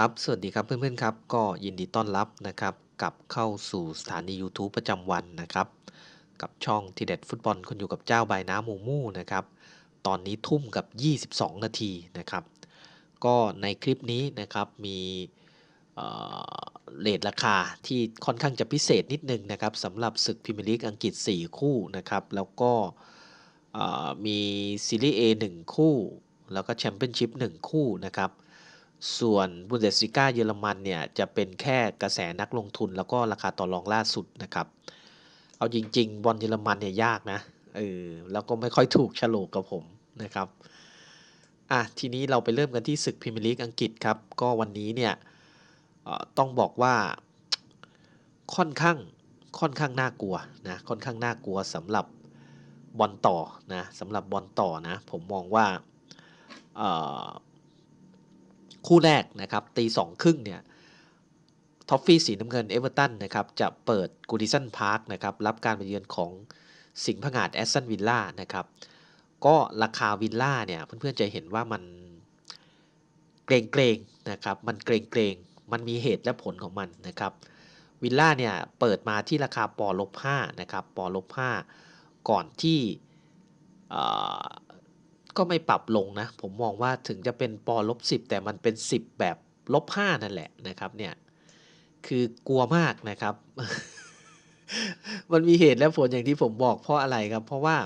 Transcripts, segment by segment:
ครับ สวัสดีครับเพื่อนๆครับ ก็ยินดีต้อนรับนะครับกลับเข้าสู่สถานี YouTube ประจำวันนะครับ กับช่องทีเด็ดฟุตบอลคนอยู่กับเจ้าใบน้ำมูมูนะครับ ตอนนี้ทุ่มกับ 22 นาทีนะครับ ก็ในคลิปนี้นะครับมีเลทราคาที่ค่อนข้างจะพิเศษนิดนึงนะครับสำหรับศึกพรีเมียร์ลีกอังกฤษ 4 คู่นะครับ แล้วก็มีซีรีส์ A 1 คู่ แล้วก็แชมเปี้ยนชิพ1คู่นะครับ ส่วนบุนเดส l ิก้าเยอรมันเนี่ยจะเป็นแค่กระแสนักลงทุนแล้วก็ราคาต่อรองล่าสุดนะครับ เอาจริง ๆ บอลเยอรมันเนี่ยยากนะเออแล้วก็ไม่ค่อยถูกฉลกกับผมนะครับอะทีนี้เราไปเริ่มกันที่ศึกพรีเมียร์ลีกอังกฤษครับ ก็วันนี้เนี่ยเออต้องบอกว่าค่อนข้างค่อนข้างน่ากลัวนะค่อนข้างน่ากลัวสำหรับบอลต่อนะสำหรับบอลต่อนะผมมองว่าเอ่อ คู่แรกนะครับตีสองครึ่งเนี่ยท็อฟฟี่สีน้ำเงินเอเวอร์ตันนะครับจะเปิดกูดิสันพาร์คนะครับรับการมาเยือนของสิงห์ผงาดแอสตันวิลล่านะครับก็ราคาวิลล่าเนี่ยเพื่อนๆจะเห็นว่ามันเกรงเกรงๆนะครับมันเกรงเกรงๆมันมีเหตุและผลของมันนะครับวิลล่าเนี่ยเปิดมาที่ราคาปอลบ5นะครับปอลบ5ก่อนที่ ก็ไม่ปรับลงนะ ผมมองว่าถึงจะเป็นปอลบสิแต่มันเป็น 10 แบบลบ5นั่นแหละนะครับเนี่ยคือกลัวมากนะครับ มันมีเหตุและผลอย่างที่ผมบอกเพราะอะไรครับ เพราะว่า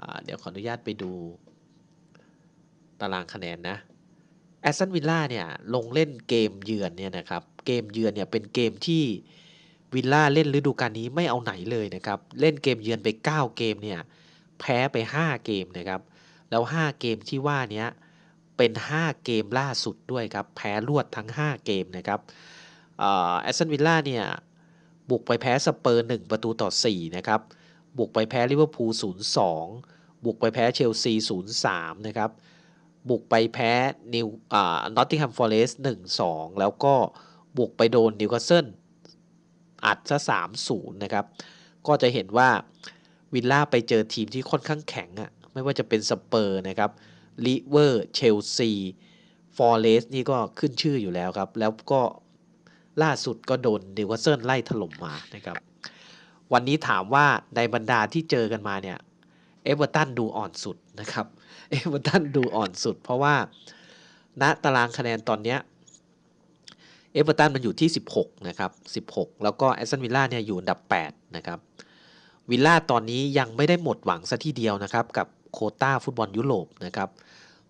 อ่าเดี๋ยวขออนุญาตไปดูตารางคะแนนนะแอสตันวิลล่าเนี่ยลงเล่นเกมเยือนเนี่ยนะครับเกมเยือนเนี่ยเป็นเกมที่วิลล่าเล่นฤดูกาลนี้ไม่เอาไหนเลยนะครับ เล่นเกมเยือนไป 9 เกมเนี่ยแพ้ไป 5 เกมนะครับ แล้ว 5 เกมที่ว่านี้เป็น 5 เกมล่าสุดด้วยครับ แพ้รวดทั้ง 5 เกมนะครับแอสตันวิลล่าเนี่ย บุกไปแพ้สเปอร์1ประตูต่อ 4 นะครับ บุกไปแพ้ลิเวอร์พูล0-2 บุกไปแพ้เชลซี 0-3 นะครับ บุกไปแพ้นิวอ่านอตติงแฮมฟอร์เรสต์1-2 แล้วก็บุกไปโดนนิวคาสเซิลอัดซะ3-0 นะครับ ก็จะเห็นว่าวิลล่าไปเจอทีมที่ค่อนข้างแข็งอะ ไม่ว่าจะเป็นสเปอร์นะครับลิเวอร์เชลซีฟอร์เรสนี่ก็ขึ้นชื่ออยู่แล้วครับ แล้วก็ล่าสุดก็โดนนิวคาสเซิลไล่ถล่มมานะครับ วันนี้ถามว่าในบรรดาที่เจอกันมาเนี่ยเอเวอร์ตันดูอ่อนสุดนะครับเอเวอร์ตันดูอ่อนสุด เพราะว่าณตารางคะแนนตอนเนี้ยเอเวอร์ตันมันอยู่ที่ 16 นะครับ 16 แล้วก็แอสตันวิลล่าเนี่ยอยู่อันดับ 8 นะครับ วิลล่าตอนนี้ยังไม่ได้หมดหวังซะทีเดียวนะครับ กับ โคต้าฟุตบอลยุโรปนะครับ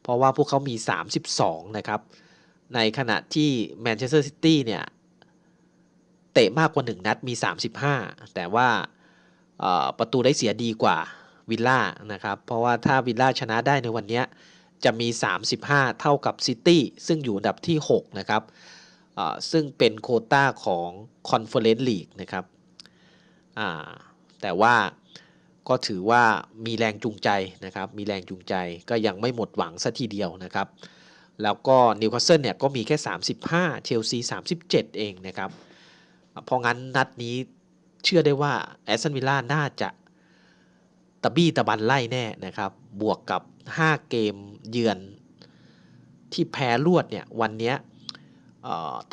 เพราะว่าพวกเขามี 32 นะครับ ในขณะที่แมนเชสเตอร์ซิตี้เนี่ย เตะมากกว่า 1 นัดมี 35 แต่ว่าประตูได้เสียดีกว่าวิลล่านะครับ เพราะว่าถ้าวิลล่าชนะได้ในวันนี้จะมี 35 เท่ากับซิตี้ซึ่งอยู่อันดับที่ 6 นะครับซึ่งเป็นโคต้าของคอนเฟอเรนซ์ลีกนะครับแต่ว่า ก็ถือว่ามีแรงจูงใจนะครับ มีแรงจูงใจก็ยังไม่หมดหวังซะทีเดียวนะครับ แล้วก็นิวคาสเซิลเนี่ยก็มีแค่ 35 เชลซี 37 เองนะครับ เพราะงั้นนัดนี้เชื่อได้ว่าแอสตันวิลล่าน่าจะตะบี้ตะบันไล่แน่นะครับ บวกกับ 5 เกมเยือนที่แพ้รวดเนี่ยวันนี้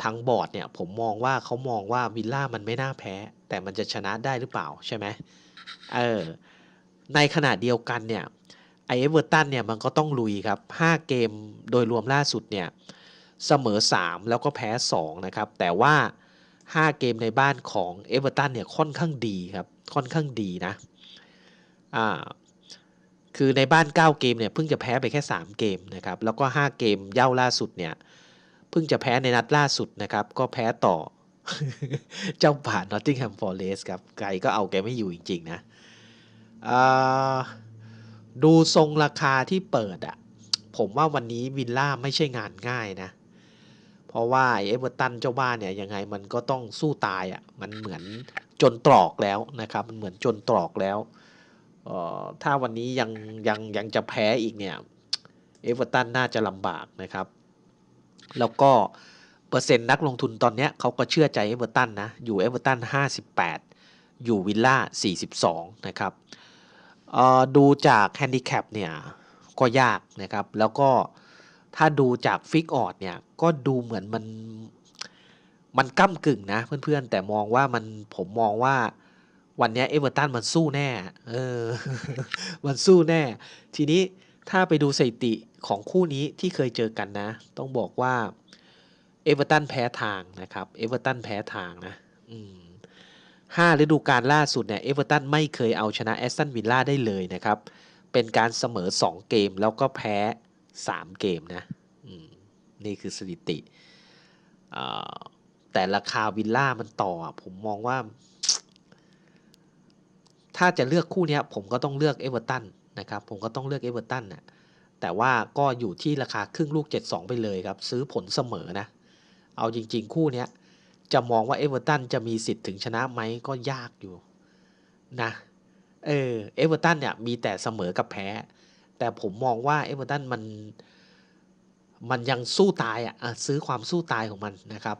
ทางบอร์ดเนี่ยผมมองว่าเขามองว่าวิลล่ามันไม่น่าแพ้ แต่มันจะชนะได้หรือเปล่าใช่ไหมเออในขณะเดียวกันเนี่ยไอเอเวอร์ตันเนี่ยมันก็ต้องลุยครับ 5 เกมโดยรวมล่าสุดเนี่ยเสมอ 3 แล้วก็แพ้ 2 นะครับ แต่ว่า 5 เกมในบ้านของเอเวอร์ตันเนี่ยค่อนข้างดีครับ ค่อนข้างดีนะอ่าคือในบ้าน 9 เกมเนี่ยเพิ่งจะแพ้ไปแค่ 3 เกมนะครับ แล้วก็ 5 เกมเย่าล่าสุดเนี่ย เพิ่งจะแพ้ในนัดล่าสุดนะครับ ก็แพ้ต่อ เจ้าป่านอตติงแฮมฟอร์เรสครับไกลก็เอาแกไม่อยู่จริง ๆ นะดูทรงราคาที่เปิดอะผมว่าวันนี้วิลล่าไม่ใช่งานง่ายนะ เพราะว่าเอเวอร์ตันเจ้าบ้านเนี่ยยังไงมันก็ต้องสู้ตายอะ่ะมันเหมือนจนตรอกแล้วนะครับ มันเหมือนจนตรอกแล้วออถ้าวันนี้ยังยังยังจะแพ้อีกเนี่ยเอเวอร์ตันน่าจะลำบากนะครับ แล้วก็เปอร์เซ็นต์นักลงทุนตอนนี้เขาก็เชื่อใจเอเวอร์ตันนะ อยู่เอเวอร์ตัน58 อยู่วิลล่า42 นะครับดูจากแฮนดิแคปเนี่ย ก็ยากนะครับ แล้วก็ถ้าดูจากฟิกออดเนี่ย ก็ดูเหมือนมัน มันก้ากึ่งนะเพื่อนๆ แต่มองว่ามันผมมองว่าวันนี้เอเวอร์ตันมันสู้แน่ เออ มันสู้แน่ ทีนี้ ถ้าไปดูสถิติของคู่นี้ที่เคยเจอกันนะ ต้องบอกว่าเอเวอร์ตันแพ้ทางนะครับเอเวอร์ตันแพ้ทางนะห้าฤดูกาลล่าสุดเนี่ยเอเวอร์ตันไม่เคยเอาชนะแอสตันวิลล่าได้เลยนะครับ เป็นการเสมอ 2 เกมแล้วก็แพ้ 3 เกมนะมนี่คือสถิติแต่ราคาวิลล่ามันต่อ ผมมองว่า ถ้าจะเลือกคู่นี้ผมก็ต้องเลือกเอเวอร์ตัน นะครับ ผมก็ต้องเลือกเอเวอร์ตันนะแต่ว่าก็อยู่ที่ราคาครึ่งลูก 7-2 ไปเลยครับ ซื้อผลเสมอนะ เอาจริง ๆ คู่เนี้ย จะมองว่าเอเวอร์ตันจะมีสิทธิ์ถึงชนะไหมก็ยากอยู่นะเออเอเวอร์ตันเนี่ยมีแต่เสมอกับแพ้ แต่ผมมองว่าเอเวอร์ตันมันมันยังสู้ตายอะอะซื้อความสู้ตายของมันนะครับ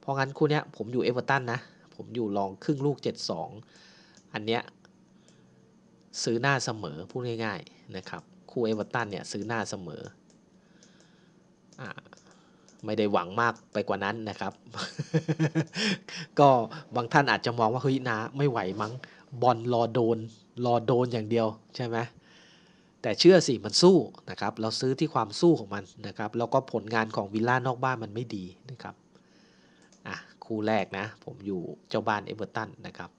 เพราะงั้นคู่เนี้ยผมอยู่เอเวอร์ตันนะ ผมอยู่ลองครึ่งลูก 7-2 อันเนี้ย ซื้อหน้าเสมอพูดง่ายๆนะครับคู่เอเวอร์ตันเนี่ยซื้อหน้าเสมออไม่ได้หวังมากไปกว่านั้นนะครับ ก็บางท่านอาจจะมองว่าเฮ้ยนะไม่ไหวมั้งบอลรอโดนรอโดนอย่างเดียวใช่ไหมแต่เชื่อสิมันสู้นะครับ เราซื้อที่ความสู้ของมันนะครับ แล้วก็ผลงานของวิลล่านอกบ้านมันไม่ดีนะครับอะคู่แรกนะ ผมอยู่เจ้าบ้านเอเวอร์ตันนะครับ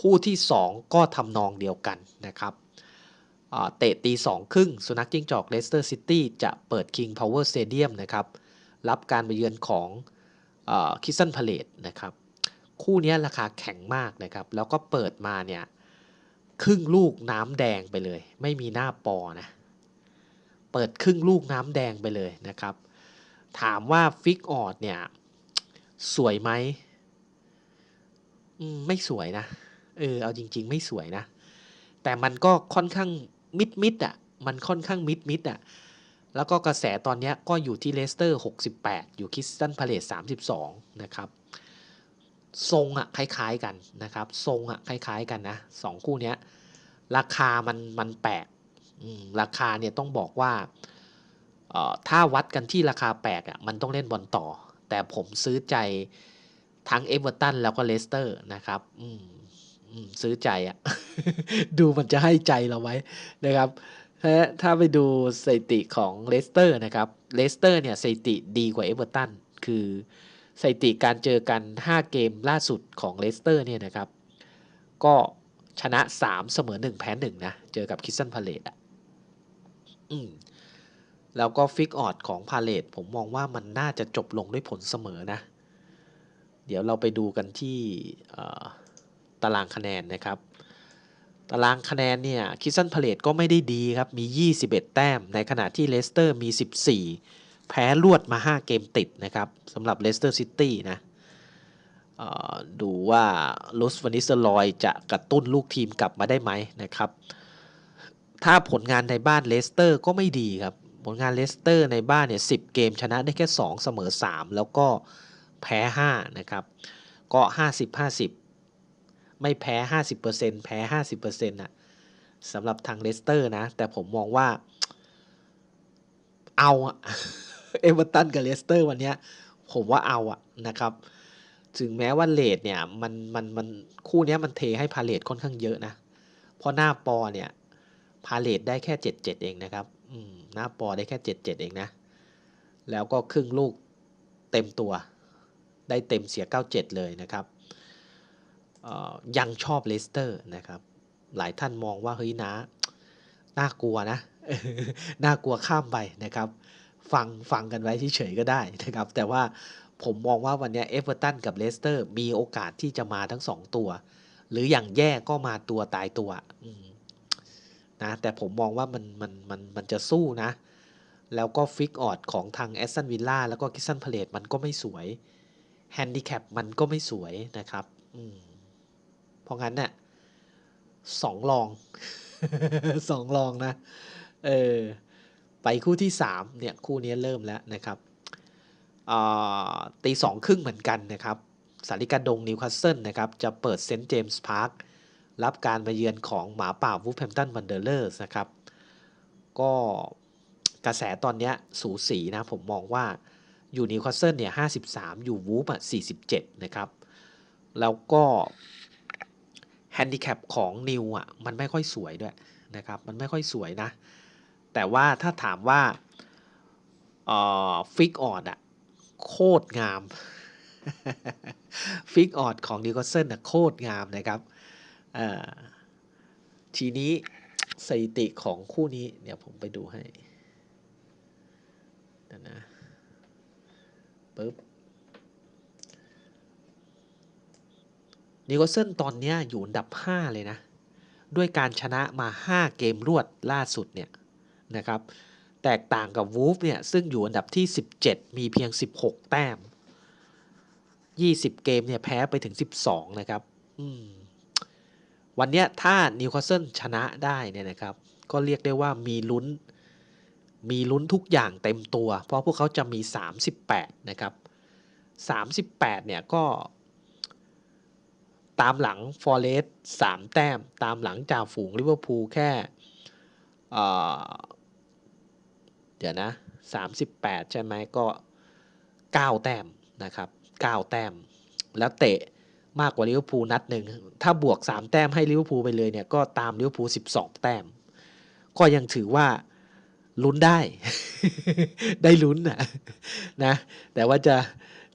คู่ที่ 2 ก็ทำนองเดียวกันนะครับเตะตีสองครึ่งสุนัขจิ้งจอกเลสเตอร์ซิตี้จะเปิด King Power Stadium นะครับรับการมาเยือนของคิสซันพาเลตนะครับคู่นี้ราคาแข็งมากนะครับ แล้วก็เปิดมาเนี่ยครึ่งลูกน้ำแดงไปเลย ไม่มีหน้าปอนะ เปิดครึ่งลูกน้ำแดงไปเลยนะครับ ถามว่าฟิกออดเนี่ย สวยไหมมไม่สวยนะ เออเอาจริง ๆ ไม่สวยนะ แต่มันก็ค่อนข้างมิดมิดอะมันค่อนข้างมิดมิดอะแล้วก็กระแสตอนนี้ก็อยู่ที่เลสเตอร์ 68 อยู่คิสตันพาเลต32 นะครับ ทรงอะคล้าย ๆกันนะครับ ทรงอะคล้าย ๆ กันนะสองคู่นี้ราคามันมันแปลกราคาเนี่ยต้องบอกว่าถ้าวัดกันที่ราคาแปลกอะมันต้องเล่นบอลต่อ แต่ผมซื้อใจทั้งเอเวอร์ตันแล้วก็เลสเตอร์นะครับ ซื้อใจอะดูมันจะให้ใจเราไว้นะครับ ถ้าไปดูสถิติของเลสเตอร์นะครับเลสเตอร์เนี่ยสถิติดีกว่าเอเวอร์ตันคือสถิติการเจอกัน 5 เกมล่าสุดของเลสเตอร์เนี่ยนะครับ ก็ชนะ 3 เสมอ 1 แพ้ 1 นะ เจอกับคิสซันพาเลตอะอืมแล้วก็ฟิกออดของพาเลตผมมองว่ามันน่าจะจบลงด้วยผลเสมอนะ เดี๋ยวเราไปดูกันที่ ตารางคะแนนนะครับ ตารางคะแนนเนี่ยคิสซันพาเลตก็ไม่ได้ดีครับ มี 21 แต้ม ในขณะที่เลสเตอร์มี 14 แพ้รวดมา 5 เกมติดนะครับสำหรับเลสเตอร์ซิตี้นะดูว่าลุสวานิสลอยจะกระตุ้นลูกทีมกลับมาได้ไหมนะครับ ถ้าผลงานในบ้านเลสเตอร์ก็ไม่ดีครับ ผลงานเลสเตอร์ในบ้านเนี่ยสิเกมชนะได้แค่ 2 เสมอ 3 แล้วก็แพ้ 5 นะครับ ก็ 50 50 ไม่แพ้ 50%แพ้ 50%นะสำหรับทางเลสเตอร์นะ แต่ผมมองว่า เอาอะเอเวอร์ตันกับเลสเตอร์วันนี้ผมว่าเอาอะนะครับ ถึงแม้ว่าเลดเนี่ยมันมันมันคู่นี้มันเทให้พาเลตค่อนข้างเยอะนะ เพราะหน้าปอเนี่ยพาเลตได้แค่เจ็ดเจ็ดเองนะครับอืมหน้าปอได้แค่เจ็ดเจ็ดเองนะ แล้วก็ครึ่งลูกเต็มตัว ได้เต็มเสียเก้าเจ็ดเลยนะครับ ยังชอบเลสเตอร์นะครับ หลายท่านมองว่าเฮ้ยนะน่ากลัวนะน่ากลัวข้ามไปนะครับ ฟังฟังกันไว้เฉยๆก็ได้นะครับ แต่ว่าผมมองว่าวันนี้เอเวอร์ตันกับเลสเตอร์ มีโอกาสที่จะมาทั้งสองตัว หรืออย่างแย่ก็มาตัวตายตัวนะแต่ผมมองว่ามันมันมันมันจะสู้นะ แล้วก็ฟิกออดของทางแอสตันวิลล่าแล้วก็กิสซันพาเลตมันก็ไม่สวยแฮนดิแคปมันก็ไม่สวยนะครับ เพราะงั้นเนี่ยสองลองสองลองนะ เออ ไปคู่ที่สามเนี่ย คู่นี้เริ่มแล้วนะครับตีสองครึ่งเหมือนกันนะครับ สาริกาดงนิวคาสเซิลนะครับ จะเปิดเซนต์เจมส์พาร์ครับการมาเยือนของหมาป่าวูฟแฮมตันวันเดอร์เลอร์สนะครับ ก็กระแสตอนนี้สูสีนะ ผมมองว่าอยู่นิวคาสเซิลเนี่ย 53 อยู่วูฟอะ 47 นะครับ แล้วก็ แฮนดิแคปของนิวอะมันไม่ค่อยสวยด้วยนะครับ มันไม่ค่อยสวยนะ แต่ว่าถ้าถามว่าฟิกออดอะโคตรงามฟิกออดของนิวคาสเซิลอะโคตรงามนะครับทีนี้สถิติของคู่นี้ เดี๋ยวผมไปดูให้นะปึ๊บ นิโคลเซนตอนนี้อยู่อันดับ 5 เลยนะ ด้วยการชนะมา 5 เกมรวดล่าสุดเนี่ยนะครับ แตกต่างกับวูฟเนี่ย ซึ่งอยู่อันดับที่ 17 มีเพียง 16 แต้ม 20 เกมเนี่ย แพ้ไปถึง 12 นะครับวันนี้ถ้านิวคาสเซิลชนะได้เนี่ยนะครับ ก็เรียกได้ว่ามีลุ้น มีลุ้นทุกอย่างเต็มตัว เพราะพวกเขาจะมี 38 นะครับ 38 เนี่ยก็ ตามหลังฟอร์เรสต์3แต้ม ตามหลังจ่าฝูงลิเวอร์พูลแค่เดี๋ยวนะ38ใช่ไหมก็9แต้มนะครับ9แต้ม แล้วเตะมากกว่าลิเวอร์พูลนัดหนึ่งถ้าบวก3แต้มให้ลิเวอร์พูลไปเลยเนี่ยก็ตามลิเวอร์พูล12แต้ม ก็ยังถือว่าลุ้นได้ ได้ลุ้นนะนะ แต่ว่าจะ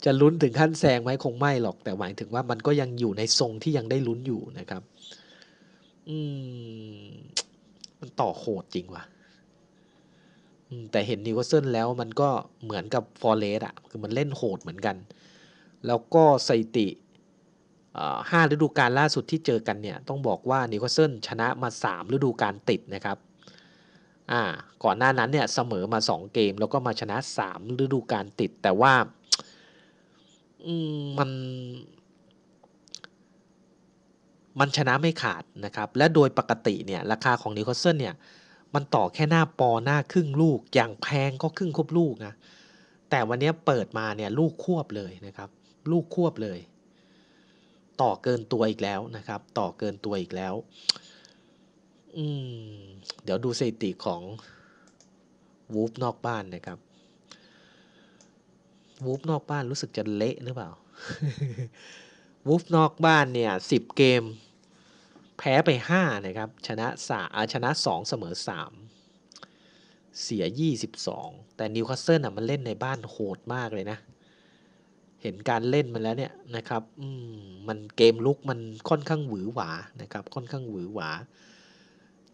จะลุ้นถึงขั้นแซงไหมคงไม่หรอกแต่หมายถึงว่ามันก็ยังอยู่ในทรงที่ยังได้ลุ้นอยู่นะครับ อืม มันต่อโหดจริงว่ะแต่เห็นนิวคาสเซิลแล้วมันก็เหมือนกับฟอร์เรสอะคือมันเล่นโหดเหมือนกัน แล้วก็สถิติห้าฤดูกาลล่าสุดที่เจอกันเนี่ย ต้องบอกว่านิวคาสเซิลชนะมา 3 ฤดูกาลติดนะครับอ่าก่อนหน้านั้นเนี่ยเสมอมา 2 เกม แล้วก็มาชนะ 3 ฤดูกาลติด แต่ว่า มัน มันชนะไม่ขาดนะครับ และโดยปกติเนี่ยราคาของนิวคาสเซิลเนี่ย มันต่อแค่หน้าปอหน้าครึ่งลูก อย่างแพงก็ครึ่งควบลูกนะ แต่วันนี้เปิดมาเนี่ยลูกควบเลยนะครับ ลูกควบเลย ต่อเกินตัวอีกแล้วนะครับ ต่อเกินตัวอีกแล้ว อืม เดี๋ยวดูสถิติของวูฟนอกบ้านนะครับ วูฟนอกบ้านรู้สึกจะเละหรือเปล่าวูฟนอกบ้านเนี่ยสิบเกม แพ้ไปห้านะครับ ชนะสาชนะสองเสมอสามเสียยี่สิบสองแต่นิวคาสเซิลอะมันเล่นในบ้านโหดมากเลยนะ เห็นการเล่นมันแล้วเนี่ยนะครับอืมมันเกมลุกมันค่อนข้างหวือหวานะครับ ค่อนข้างหวือหวา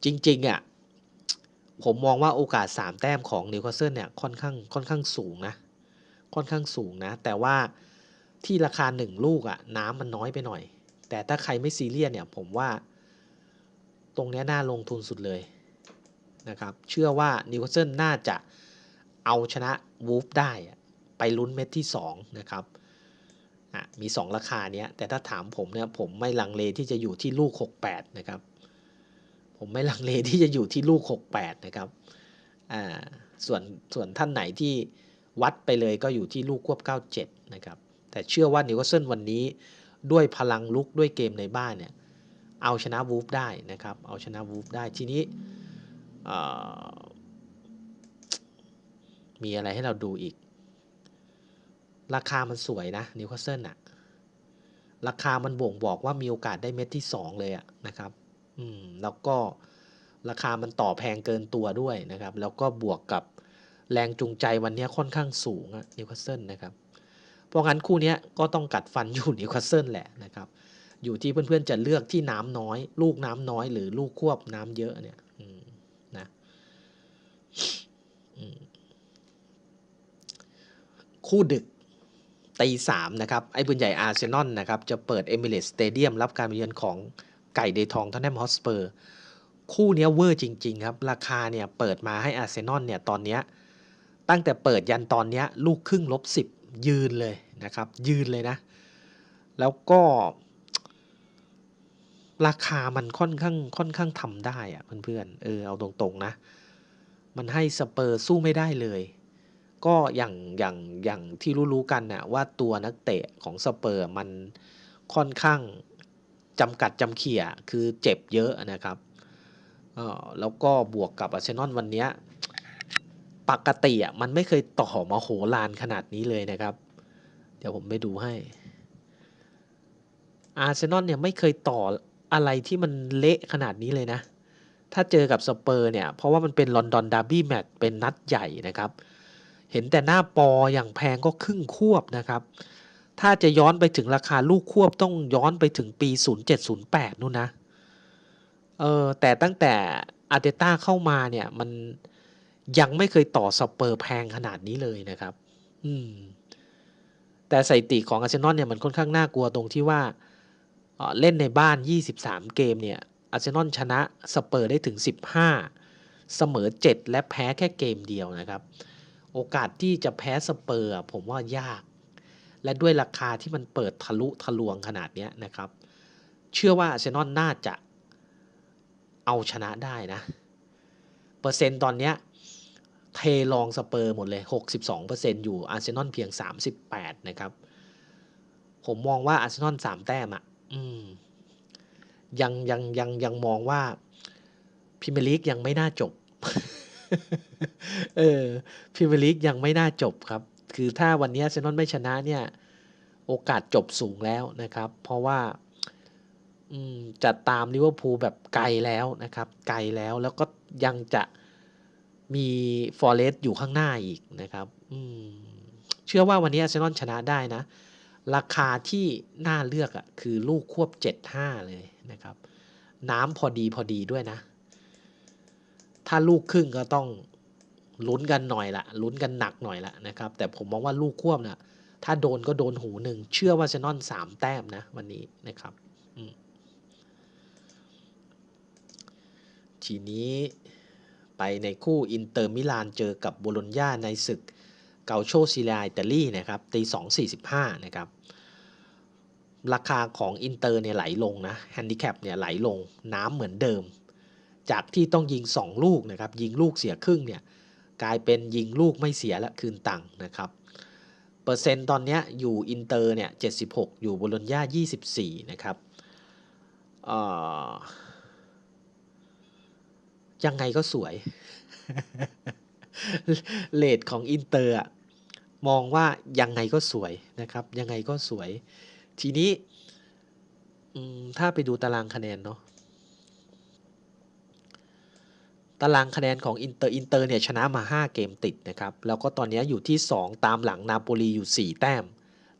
จริงๆอะผมมองว่าโอกาสสามแต้มของนิวคาสเซิลเนี่ยค่อนข้างค่อนข้างสูงนะ ค่อนข้างสูงนะ แต่ว่าที่ราคาหนึ่งลูกอะน้ำมันน้อยไปหน่อย แต่ถ้าใครไม่ซีเรียสเนี่ยผมว่า ตรงนี้น่าลงทุนสุดเลยนะครับ เชื่อว่านิวคาสเซิลน่าจะเอาชนะวูฟได้ไปลุ้นเม็ดที่ 2 นะครับมี 2 ราคาเนี้ย แต่ถ้าถามผมเนี่ยผมไม่ลังเลที่จะอยู่ที่ลูก 68 นะครับ ผมไม่ลังเลที่จะอยู่ที่ลูก 68 นะครับ อ่า ส่วนส่วนท่านไหนที่ วัดไปเลยก็อยู่ที่ลูกควบ 97 นะครับ แต่เชื่อว่านิวคาสเซิลวันนี้ด้วยพลังลุกด้วยเกมในบ้านเนี่ย เอาชนะวูฟได้นะครับ เอาชนะวูฟได้ทีนี้มีอะไรให้เราดูอีก ราคามันสวยนะนิวคาสเซิลอะราคามันบ่งบอกว่ามีโอกาสได้เม็ดที่ 2 เลยอะนะครับ อืม แล้วก็ราคามันต่อแพงเกินตัวด้วยนะครับ แล้วก็บวกกับ แรงจูงใจวันนี้ค่อนข้างสูงอะนิวคาสเซิลนะครับ เพราะงั้นคู่นี้ก็ต้องกัดฟันอยู่นิวคาสเซิลแหละนะครับ อยู่ที่เพื่อนๆจะเลือกที่น้ำน้อย ลูกน้ำน้อยหรือลูกควบน้ำเยอะเนี่ยนะคู่ดึกตีสามนะครับ ไอ้บุญใหญ่อาร์เซนอลนะครับ จะเปิดเอมิเรตสเตเดียมรับการเยือนของไก่เดทองทันแนมฮอสเปอร์ คู่นี้เวอร์จริง ๆ ครับ ราคาเนี่ยเปิดมาให้อาร์เซนอลเนี่ยตอนเนี้ย ตั้งแต่เปิดยันตอนนี้ลูกครึ่งลบสิบยืนเลยนะครับ ยืนเลยนะ แล้วก็ราคามันค่อนข้างค่อนข้างทำได้อะเพื่อนๆเออเอาตรงๆนะ มันให้สเปอร์สู้ไม่ได้เลย ก็อย่างอย่างอย่างที่รู้ๆกันนะ่ะว่าตัวนักเตะของสเปอร์มันค่อนข้างจำกัดจำเขี่ยคือเจ็บเยอะนะครับแล้วก็บวกกับอาร์เซนอลวันนี้ ปกติอะมันไม่เคยต่อมาโหฬารขนาดนี้เลยนะครับ เดี๋ยวผมไปดูให้ อาร์เซนอลเนี่ยไม่เคยต่ออะไรที่มันเละขนาดนี้เลยนะ ถ้าเจอกับสเปอร์เนี่ย เพราะว่ามันเป็นลอนดอนดาร์บี้แมตช์เป็นนัดใหญ่นะครับ เห็นแต่หน้าปออย่างแพงก็ครึ่งควบนะครับ ถ้าจะย้อนไปถึงราคาลูกควบต้องย้อนไปถึงปี 0708นู่นนะ เออแต่ตั้งแต่อาร์เตต้าเข้ามาเนี่ยมัน ยังไม่เคยต่อสเปอร์แพงขนาดนี้เลยนะครับ อืม แต่สถิติของอาร์เซนอลเนี่ยมันค่อนข้างน่ากลัวตรงที่ว่าเอ่อเล่นในบ้าน 23 เกมเนี่ย อาร์เซนอลชนะสเปอร์ได้ถึง 15 เสมอ 7 และแพ้แค่เกมเดียวนะครับ โอกาสที่จะแพ้สเปอร์ผมว่ายาก และด้วยราคาที่มันเปิดทะลุทะลวงขนาดนี้นะครับ เชื่อว่าอาร์เซนอลน่าจะเอาชนะได้นะ เปอร์เซ็นต์ตอนเนี้ย เทลองสเปอร์หมดเลย 62%อยู่อาร์เซนอลเพียง 38 นะครับ ผมมองว่าอาร์เซนอล3แต้มอะยังยังยังยังมองว่าพรีเมลีกยังไม่น่าจบ เออพรีเมลีกยังไม่น่าจบครับ คือถ้าวันนี้อาร์เซนอลไม่ชนะเนี่ย โอกาสจบสูงแล้วนะครับ เพราะว่าอืมจะตามลิเวอร์พูลแบบไกลแล้วนะครับ ไกลแล้วแล้วก็ยังจะ มีฟอร์เรสต์อยู่ข้างหน้าอีกนะครับเชื่อว่าวันนี้อาร์เซนอลชนะได้นะ ราคาที่น่าเลือกอะ่ะคือลูกควบ 75 เลยนะครับ น้ำพอดีพอดีด้วยนะ ถ้าลูกครึ่งก็ต้องลุ้นกันหน่อยละลุ้นกันหนักหน่อยละนะครับ แต่ผมมองว่าลูกควบนะ่ะถ้าโดนก็โดนหูหนึ่ง เชื่อว่าเซนอลสามแต้มนะ วันนี้นะครับทีนี้ ไปในคู่อินเตอร์มิลานเจอกับโบโลญญาในศึกเกาโชซีเรีอิตาลีนะครับตีสองสี่สิบห้านะครับราคาของอินเตอร์เนี่ยไหลลงนะแฮนดิแคปเนี่ยไหลลงน้ำเหมือนเดิม จากที่ต้องยิง 2 ลูกนะครับยิงลูกเสียครึ่งเนี่ยกลายเป็นยิงลูกไม่เสียและคืนตังค์นะครับเปอร์เซ็นต์ตอนเนี้ยอยู่อินเตอร์เนี่ย76 อยู่โบโลญญา24นะครับเอ่อ ยังไงก็สวย เลทของอินเตอร์มองว่ายังไงก็สวยนะครับ ยังไงก็สวย ทีนี้ถ้าไปดูตารางคะแนนเนาะตารางคะแนนของอินเตอร์อินเตอร์เนี่ยชนะมา 5 เกมติดนะครับ แล้วก็ตอนนี้อยู่ที่ 2 ตามหลังนาโปลีอยู่ 4 แต้ม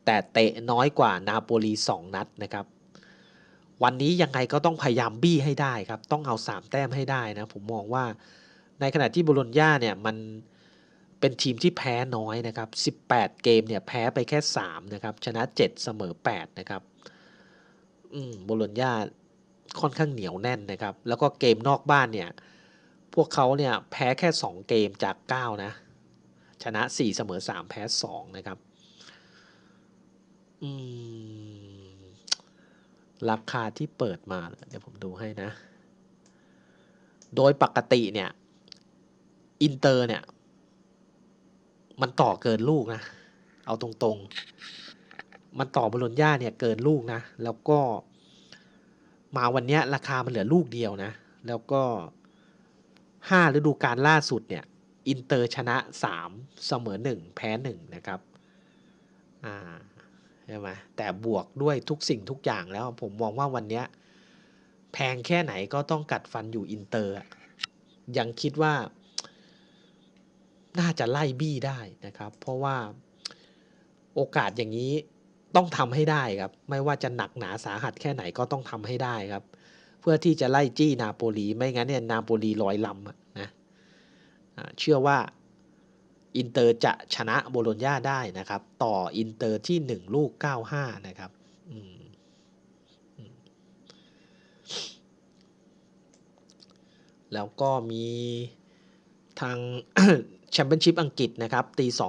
แต่เตะน้อยกว่านาโปลี 2 นัดนะครับ วันนี้ยังไงก็ต้องพยายามบี้ให้ได้ครับ ต้องเอา 3 แต้มให้ได้นะ ผมมองว่าในขณะที่โบโลญญาเนี่ยมันเป็นทีมที่แพ้น้อยนะครับ 18 เกมเนี่ยแพ้ไปแค่ 3 นะครับ ชนะ 7 เสมอ 8 นะครับ อืมโบโลญญาค่อนข้างเหนียวแน่นนะครับ แล้วก็เกมนอกบ้านเนี่ย พวกเขาเนี่ยแพ้แค่ 2 เกมจาก 9 นะ ชนะ 4 เสมอ 3 แพ้ 2 นะครับ อืม ราคาที่เปิดมาเดี๋ยวผมดูให้นะ โดยปกติเนี่ยอินเตอร์เนี่ย มันต่อเกินลูกนะ เอาตรงๆ มันต่อบอลญญาเนี่ยเกินลูกนะ แล้วก็มาวันนี้ราคามันเหลือลูกเดียวนะ แล้วก็ห้าฤดูกาลล่าสุดเนี่ย อินเตอร์ชนะสามเสมอหนึ่งแพ้หนึ่งนะครับ อ่า ใช่ไหมแต่บวกด้วยทุกสิ่งทุกอย่างแล้วผมมองว่าวันเนี้ยแพงแค่ไหนก็ต้องกัดฟันอยู่อินเตอร์ ยังคิดว่า น่าจะไล่บี้ได้นะครับ เพราะว่าโอกาสอย่างนี้ต้องทำให้ได้ครับ ไม่ว่าจะหนักหนาสาหัสแค่ไหนก็ต้องทำให้ได้ครับ เพื่อที่จะไล่จี้นาโปลีไม่งั้นเนี่ยนาโปลีลอยลำอะนะเชื่อว่า อินเตอร์จะชนะโบโลญญาได้นะครับ ต่ออินเตอร์ที่ 1 ลูก 95 นะครับแล้วก็มีทางแชมเปี้ยนชิพอังกฤษนะครับ ตี2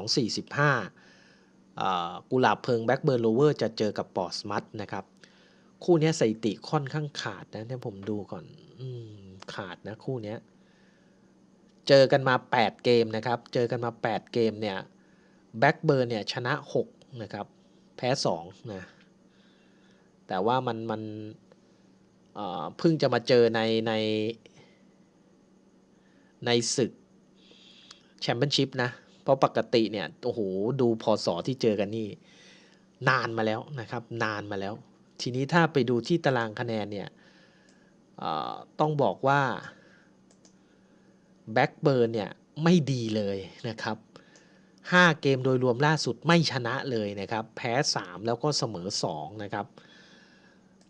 45กุหลาบเพิงแบ็กเบิร์นโลเวอร์จะเจอกับปอร์สมัตนะครับ คู่นี้สถิติค่อนข้างขาดนะเนี่ยผมดูก่อนอขาดนะคู่นี้ เจอกันมา 8 เกมนะครับ เจอกันมา 8 เกมเนี่ยแบ็กเบิร์นเนี่ยชนะ 6 นะครับ แพ้2นะแต่ว่ามันมันเอ่อเพิ่งจะมาเจอในในในศึกแชมเปี้ยนชิพนะ เพราะปกติเนี่ย โอ้โห ดูพอสอที่เจอกันนี่ นานมาแล้วนะครับ นานมาแล้ว ทีนี้ถ้าไปดูที่ตารางคะแนนเนี่ยต้องบอกว่า แบ็กเบิร์นเนี่ยไม่ดีเลยนะครับ5 เกมโดยรวมล่าสุดไม่ชนะเลยนะครับ แพ้ 3 แล้วก็เสมอ 2 นะครับ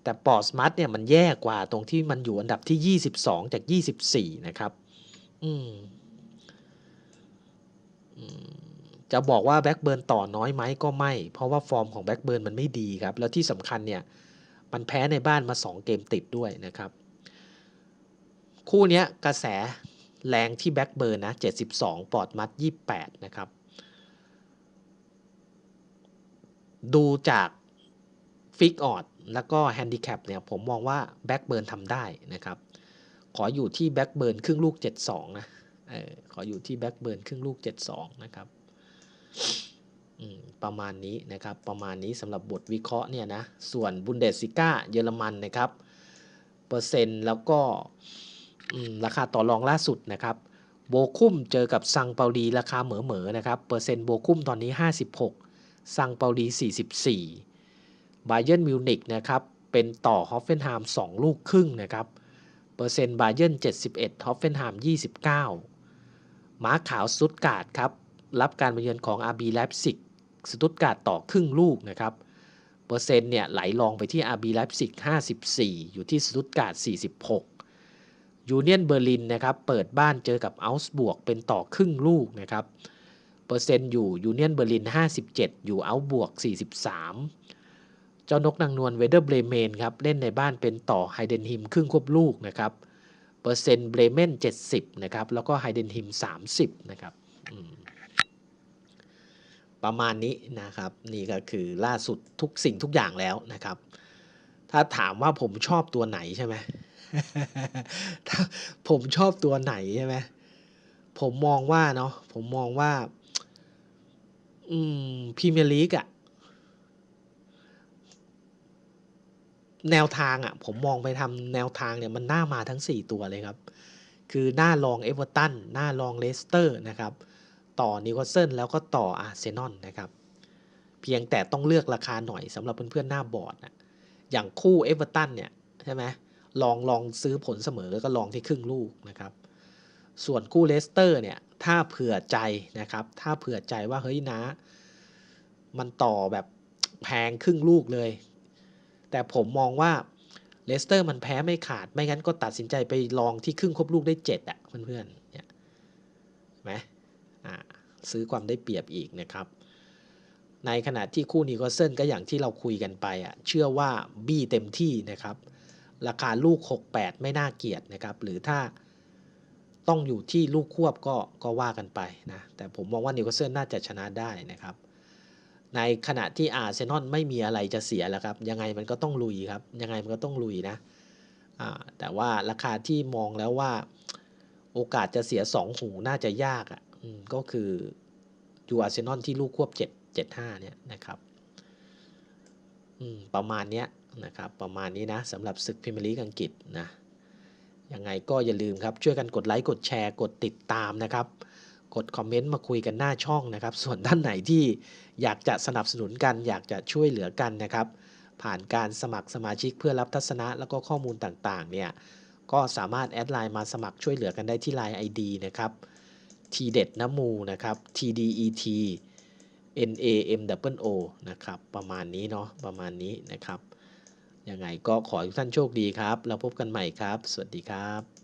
แต่ปอร์สมัตเนี่ยมันแย่กว่าตรงที่มันอยู่อันดับที่ 22 จาก 24 นะครับ อืมจะบอกว่าแบ็กเบิร์นต่อน้อยไหมก็ไม่ เพราะว่าฟอร์มของแบ็กเบิร์นมันไม่ดีครับ แล้วที่สำคัญเนี่ย มันแพ้ในบ้านมา 2 เกมติดด้วยนะครับ คู่นี้กระแส แรงที่แบ็กเบิร์นนะ 72 ปอดมัด 28 นะครับ ดูจากฟิกออดแล้วก็แฮนดิแคปเนี่ยผมมองว่าแบ็กเบิร์นทำได้นะครับ ขออยู่ที่แบ็กเบิร์นครึ่งลูก 72 นะออขออยู่ที่แบ็กเบิร์นครึ่งลูก 72 นะครับประมาณนี้นะครับ ประมาณนี้สำหรับบทวิเคราะห์เนี่ยนะ ส่วนบุนเดสซิก้าเยอรมันนะครับ เปอร์เซ็นต์แล้วก็ ราคาต่อรองล่าสุดนะครับ โบคุ้มเจอกับซังเปาลีราคาเหมือเหมอนะครับ เปอร์เซ็นต์โบคุ้มตอนนี้ 56 ซังเปาลี 44 บาเยนมิวนิกนะครับ เป็นต่อฮอฟเฟนไฮม์2ลูกครึ่งนะครับ เปอร์เซ็นต์บาเยน71ฮอฟเฟนไฮม์29 ม้าขาวซุดการ์ดครับ รับการมาเยือนของ RB ไลฟ์ซิกสตุตการ์ดต่อครึ่งลูกนะครับเปอร์เซ็นต์เนี่ยไหลลองไปที่ RB ไลฟ์ซิก54 อยู่ที่สตุตการ์ด46 ยูเนียนเบอร์ลินนะครับเปิดบ้านเจอกับอัลส์บวกเป็นต่อครึ่งลูกนะครับเปอร์เซ็นต์อยู่ยูเนียนเบอร์ลิน 57 อยู่อัลบวก 43 เจ้านกนางนวลเวเดอร์เบรเมนครับเล่นในบ้านเป็นต่อไฮเดนฮิมครึ่งควบลูกนะครับเปอร์เซ็นต์เบรเมน 70 นะครับแล้วก็ไฮเดนฮิม 30 นะครับประมาณนี้นะครับนี่ก็คือล่าสุดทุกสิ่งทุกอย่างแล้วนะครับ ถ้าถามว่าผมชอบตัวไหนใช่ไหม ผมชอบตัวไหนใช่ไหมผมมองว่าเนาะผมมองว่า อืมพรีเมียร์ลีกอะแนวทางอะผมมองไปทำแนวทางเนี่ยมันน่ามาทั้ง 4 ตัวเลยครับ คือหน้าลองเอเวอร์ตันหน้าลองเลสเตอร์นะครับ ต่อนิวคาสเซิลแล้วก็ต่ออาร์เซนอลนะครับเพียงแต่ต้องเลือกราคาหน่อยสำหรับเพื่อนๆหน้าบอร์ดนะอย่างคู่เอเวอร์ตันเนี่ยใช่ไหม ลองลองซื้อผลเสมอแล้วก็ลองที่ครึ่งลูกนะครับ ส่วนคู่เลสเตอร์เนี่ยถ้าเผื่อใจนะครับ ถ้าเผื่อใจว่าเฮ้ยนะ มันต่อแบบแพงครึ่งลูกเลย แต่ผมมองว่าเลสเตอร์มันแพ้ไม่ขาดไม่งั้นก็ตัดสินใจไปลองที่ครึ่งครบลูกได้7อะเพื่อนๆเนี่ยไหมอ่าซื้อความได้เปรียบอีกนะครับ ในขณะที่คู่นิวคาสเซิลก็อย่างที่เราคุยกันไปอะเชื่อว่าบี้เต็มที่นะครับ ราคาลูก 68 ไม่น่าเกียดนะครับ หรือถ้าต้องอยู่ที่ลูกควบก็ก็ว่ากันไปนะ แต่ผมมองว่านิวคาสเซิลน่าจะชนะได้นะครับ ในขณะที่อาร์เซนอลไม่มีอะไรจะเสียแล้วครับ ยังไงมันก็ต้องลุยครับ ยังไงมันก็ต้องลุยนะแต่ว่าราคาที่มองแล้วว่าโอกาสจะเสีย 2 หูน่าจะยากอะ่ะก็คือยูอาร์เซนอลที่ลูกควบ 7 75 เนี่ยนะครับประมาณเนี้ย นะครับประมาณนี้นะสำหรับศึกพิมลีกอังกฤษนะยังไงก็อย่าลืมครับช่วยกันกดไลค์กดแชร์กดติดตามนะครับ กดคอมเมนต์มาคุยกันหน้าช่องนะครับ ส่วนด้านไหนที่อยากจะสนับสนุนกัน อยากจะช่วยเหลือกันนะครับ ผ่านการสมัครสมาชิกเพื่อรับทัศนะแล้วก็ข้อมูลต่างๆเนี่ยก็สามารถแอดไลน์มาสมัครช่วยเหลือกันได้ที่ไลน์ ID นะครับทีเด็ดน้ำมูนะครับ TDET N A M W O นะครับประมาณนี้เนาะประมาณนี้นะครับ ยังไงก็ขอให้ทุกท่านโชคดีครับ แล้วพบกันใหม่ครับ สวัสดีครับ